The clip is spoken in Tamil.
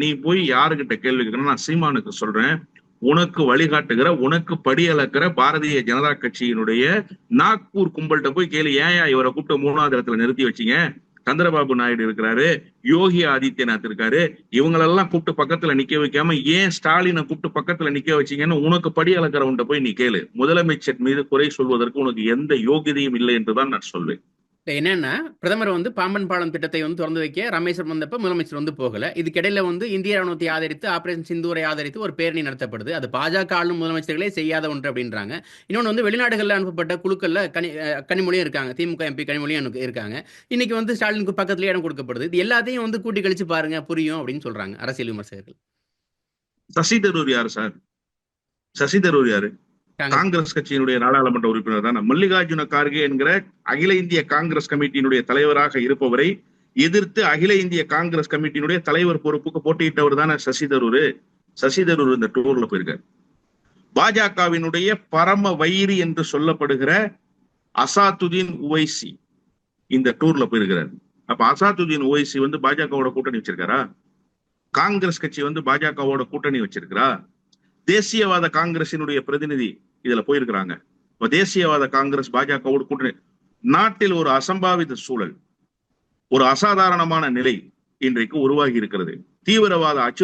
நீ போய் யாருகிட்ட கேள்வி கேட்கணும் நான் சீமானுக்கு சொல்றேன். உனக்கு வழிகாட்டுகிற உனக்கு படி அளக்கிற பாரதிய ஜனதா கட்சியினுடைய நாக்பூர் கும்பல்கிட்ட போய் கேளு. ஏன் இவரை கூப்பிட்டு மூணாவது இடத்துல நிறுத்தி வச்சீங்க? சந்திரபாபு நாயுடு இருக்கிறாரு யோகி ஆதித்யநாத் இருக்காரு. இவங்களெல்லாம் கூப்பிட்டு பக்கத்துல நிக்க வைக்காம ஏன் ஸ்டாலினை கூப்பிட்டு பக்கத்துல நிக்க வச்சீங்கன்னு உனக்கு படி அளக்கிறவன்ட்ட போய் நீ கேளு. முதலமைச்சர் மீது குறை சொல்வதற்கு உனக்கு எந்த யோகியதையும் இல்லை என்றுதான் நான் சொல்வேன். என்னன்னா பிரதமர் வந்து பாம்பன் பாலம் திட்டத்தை வந்து திறந்து வைக்க ரமேஸ்வர் வந்தப்ப முதலமைச்சர் வந்து போகல. இதுக்கிடையில வந்து இந்திய ராணுவத்தை ஆதரித்து ஆபரேஷன் சிந்தூரை ஆதரித்து ஒரு பேரணி நடத்தப்படுது. அது பாஜக ஆளும் முதலமைச்சர்களே செய்யாத ஒன்று அப்படின்றாங்க. இன்னொன்று வந்து வெளிநாடுகளில் அனுப்பப்பட்ட குழுக்கள்ல கனி கனிமொழியும் இருக்காங்க. திமுக எம்பி கனிமொழியும் எனக்கு இருக்காங்க. இன்னைக்கு வந்து ஸ்டாலினுக்கு பக்கத்துல இடம் கொடுக்கப்படுது. இது எல்லாத்தையும் வந்து கூட்டி கழிச்சு பாருங்க புரியும் அப்படின்னு சொல்றாங்க அரசியல் விமர்சகர்கள். சசி தரூர் யாரு சார்? சசி தரூர் யாரு? காங்கிரஸ் கட்சியினுடைய நாடாளுமன்ற உறுப்பினர் தான். மல்லிகார்ஜுன கார்கே என்கிற அகில இந்திய காங்கிரஸ் கமிட்டியினுடைய தலைவராக இருப்பவரை எதிர்த்து அகில இந்திய காங்கிரஸ் கமிட்டியினுடைய தலைவர் பொறுப்புக்கு போட்டியிட்டவர் தானே சசி தரூர்? சசி தரூர் இந்த டூர்ல போயிருக்காரு. பாஜகவினுடைய பரம வைரி என்று சொல்லப்படுகிற அசாத்துதீன் உவைசி இந்த டூர்ல போயிருக்கிறார். அப்ப அசாத்துதீன் உவைசி வந்து பாஜகவோட கூட்டணி வச்சிருக்காரா? காங்கிரஸ் கட்சி வந்து பாஜகவோட கூட்டணி வச்சிருக்கிறா? தேசியவாத காங்கிரசினுடைய பிரதிநிதி இதுல போயிருக்கிறாங்க. இப்ப தேசியவாத காங்கிரஸ் பாஜக கூட்டணி. நாட்டில் ஒரு அசம்பாவித சூழல் ஒரு அசாதாரணமான நிலை இன்றைக்கு உருவாகி இருக்கிறது. தீவிரவாத அச்சு